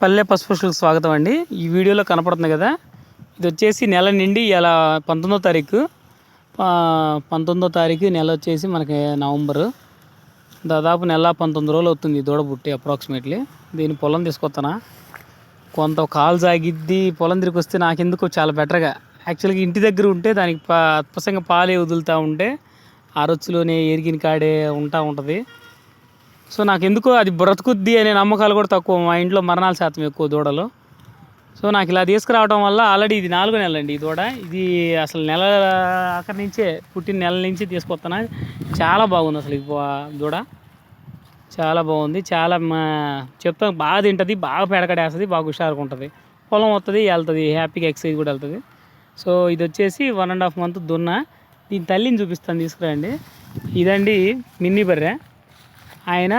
పల్లె పసుపుషులకు స్వాగతం అండి. ఈ వీడియోలో కనపడుతుంది కదా. ఇది వచ్చేసి నెల నిండి ఇలా పంతొమ్మిదో తారీఖు. పంతొమ్మిదో తారీఖు నెల వచ్చేసి మనకి నవంబరు. దాదాపు నెల పంతొమ్మిది రోజులు అవుతుంది దూడ పుట్టి అప్రాక్సిమేట్లీ. దీని పొలం తీసుకొస్తానా కొంత కాలు సాగిద్ది పొలం తిరిగి వస్తే నాకెందుకు చాలా బెటర్గా. యాక్చువల్గా ఇంటి దగ్గర ఉంటే దానికి పా అత్పసంగా పాలే వదులుతూ ఉంటే ఆ రొచ్చులోనే ఎరిగిన కాడే ఉంటా ఉంటుంది. సో నాకు ఎందుకో అది బ్రతుకుద్ది అనే నమ్మకాలు కూడా తక్కువ మా ఇంట్లో మరణాల శాతం ఎక్కువ దూడలు. సో నాకు ఇలా తీసుకురావడం వల్ల ఆల్రెడీ ఇది నాలుగో నెల అండి ఈ దూడ. ఇది అసలు నెల అక్కడి నుంచే పుట్టిన నెల నుంచి తీసుకొస్తాను చాలా బాగుంది అసలు ఈ దూడ. చాలా బాగుంది. చాలా మా చెప్తాం బాగా తింటుంది బాగా పెడకడేస్తుంది బాగా హుషారుగా ఉంటుంది. పొలం వస్తుంది వెళ్తుంది హ్యాపీగా ఎక్సైజ్ కూడా వెళ్తుంది సో ఇది వచ్చేసి వన్ అండ్ హాఫ్ మంత్ దున్న. దీని తల్లిని చూపిస్తాను తీసుకురండి. ఇదండి మిన్నీ బర్రె. ఆయన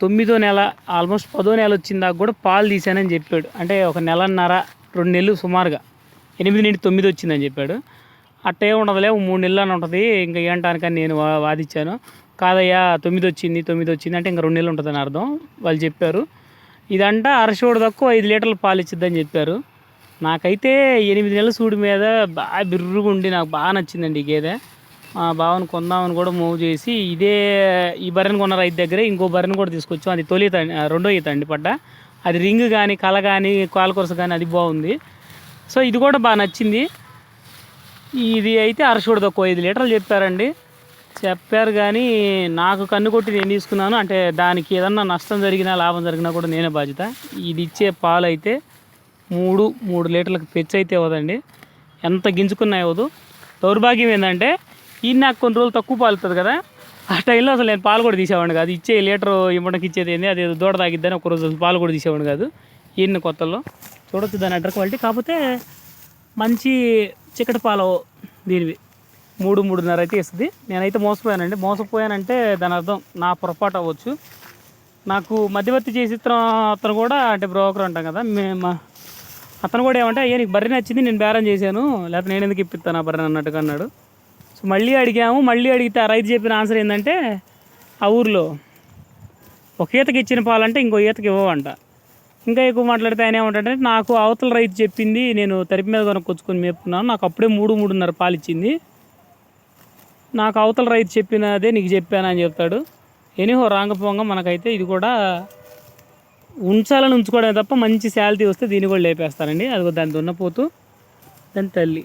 తొమ్మిదో నెల ఆల్మోస్ట్ పదో నెల వచ్చిన దాకా కూడా పాలు తీశానని చెప్పాడు. అంటే ఒక నెలన్నర రెండు నెలలు సుమారుగా. ఎనిమిది నుండి తొమ్మిది వచ్చిందని చెప్పాడు. అట్టే ఉండదులే మూడు నెలలు అని ఉంటుంది ఇంకా ఏంటానికని నేను వా- వాదించాను కాదయ్యా తొమ్మిది వచ్చింది తొమ్మిది వచ్చింది అంటే ఇంకా రెండు నెలలు ఉంటుందని అర్థం. వాళ్ళు చెప్పారు. ఇదంట అరశోడు తక్కువ ఐదు లీటర్లు పాలు ఇచ్చిద్దని చెప్పారు. నాకైతే ఎనిమిది నెలల సూడి మీద బాగా బిర్రుగా ఉండి నాకు బాగా నచ్చిందండి ఈ గేదె. మా బావని కొందామని కూడా మూవ్ చేసి ఇదే ఈ బర్రెని కొన్న రైతు దగ్గరే ఇంకో బర్రెని కూడా తీసుకొచ్చాం. అది తొలి రెండో ఈత అండి పడ్డ. అది రింగ్ కానీ కల కానీ కాలకొరస కానీ అది బాగుంది. సో ఇది కూడా బాగా నచ్చింది. ఇది అయితే అరచూడదు ఒక ఐదు లీటర్లు చెప్పారండి. చెప్పారు కానీ నాకు కన్ను కొట్టి నేను తీసుకున్నాను? అంటే దానికి ఏదన్నా నష్టం జరిగినా లాభం జరిగినా కూడా నేనే బాధ్యత. ఇది ఇచ్చే పాలు అయితే మూడు మూడు లీటర్లకు పెచ్చు అయితే ఇవ్వదండి ఎంత గింజుకున్నా ఇవ్వదు దౌర్భాగ్యం ఏంటంటే ఈ నాకు కొన్ని రోజులు తక్కువ పాలు ఇస్తుంది కదా. ఆ టైంలో అసలు నేను పాలు కూడా తీసేవాడిని కాదు. ఇచ్చే లీటర్ ఇవ్వడానికి ఇచ్చేది ఏంది? అది దూడ తాగిద్దని ఒక రోజు పాలు కూడా తీసేవాడిని కాదు. ఈయన కొత్తలో చూడొచ్చు దాని అడ్డర్ క్వాలిటీ. కాకపోతే మంచి చికటి పాలు దీనివి. మూడు మూడున్నర అయితే ఇస్తుంది నేనైతే మోసపోయానండి. మోసపోయానంటే దాని అర్థం నా పొరపాటు అవ్వచ్చు. నాకు మధ్యవర్తి చేసి అతను కూడా అంటే బ్రోకర్ అంటాం కదా. మేము అతను కూడా ఏమంటే అయ్యా నీకు బర్రె నచ్చింది నేను బేరం చేశాను. లేకపోతే నేను ఎందుకు ఇప్పిస్తాను ఆ బర్రె అన్నట్టుగా అన్నాడు. సో మళ్ళీ అడిగాము మళ్ళీ అడిగితే ఆ రైతు చెప్పిన ఆన్సర్ ఏంటంటే ఆ ఊర్లో ఒక ఈతకి ఇచ్చిన పాలంటే ఇంకో ఈతకి ఇవ్వవంట. ఇంకా ఎక్కువ మాట్లాడితే ఆయన ఏమంటే నాకు అవతల రైతు చెప్పింది నేను తరిపి మీద కొనుక్కొచ్చుకొని మేపుకున్నాను నాకు అప్పుడే మూడు మూడున్నర పాలు ఇచ్చింది. నాకు అవతల రైతు చెప్పినదే నీకు చెప్పానని చెప్తాడు. ఎనీహో రాంగపోంగ మనకైతే ఇది కూడా ఉంచాలని ఉంచుకోవడమే తప్ప మంచి శాలరీ వస్తే దీన్ని కూడా లేపేస్తానండి అది దాని దున్నపోతూ దాని తల్లి.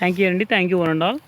థ్యాంక్ యూ అండి. Thank you one and all